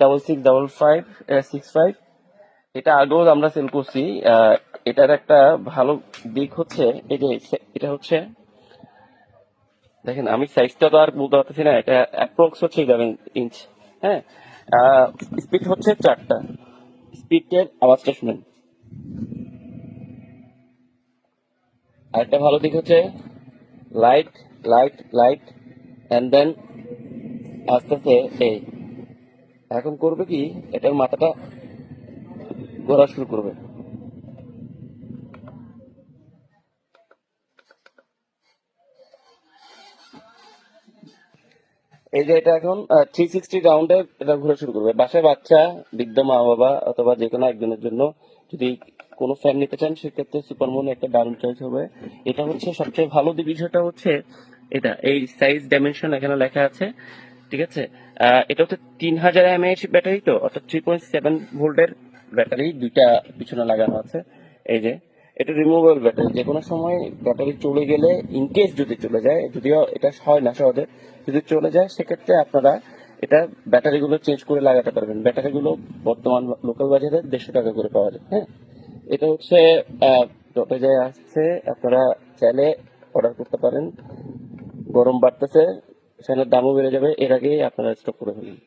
Double six double five six five এটা আগেও আমরা সেল করছি এটার একটা ভালো দিক হচ্ছে এটা হচ্ছে, দেখেন আমি সাইজটা তো আর পারতেছি না, এটা হচ্ছে ইঞ্চ হ্যাঁ? স্পিড হচ্ছে চারটা আরেকটা ভালো দিক হচ্ছে light light light and then আস্তে আস্তে এই। এখন করবে কি? এটার মাথাটা ঘোরা শুরু করবে। এই যে এটা এখন থ্রি সিক্সটি রাউন্ডে এটা ঘোরা শুরু করবে। বাসায় বাচ্চা, বৃদ্ধ মা বাবা অথবা যে কোনো একজনের জন্য যদি কোনো ফ্যান নিতে চান, সেক্ষেত্রে সুপারমোন একটা দারুণ চয়েস হবে। এটা হচ্ছে সবচেয়ে ভালো বিষয়টা হচ্ছে এটা। এই সাইজ ডাইমেনশন এখানে লেখা আছে। ঠিক আছে? এটা হচ্ছে তিন হাজার এমএএইচ ব্যাটারি তো? অর্থাৎ থ্রি পয়েন্ট সেভেন ভোল্টের ব্যাটারি, দুইটা পিছনে লাগানো আছে। এই যে, এটা রিমুভেবল ব্যাটারি। যে কোনো সময় ব্যাটারি চলে গেলে ইনকেস যদি চলে যায়, যদিও এটা হয় না সহজে, যদি চলে যায়, সেক্ষেত্রে আপনারা এটা ব্যাটারিগুলো চেঞ্জ করে লাগাতে পারবেন। ব্যাটারিগুলো বর্তমান লোকাল বাজারে দেড়শো টাকা করে পাওয়া যায় হ্যাঁ? এটা হচ্ছে যত যায় আসছে, আপনারা চাইলে অর্ডার করতে পারেন। গরম বাড়তেছে ফ্যানের দামও বেড়ে যাবে এর আগেই আপনারা স্টক করে ফেলুন।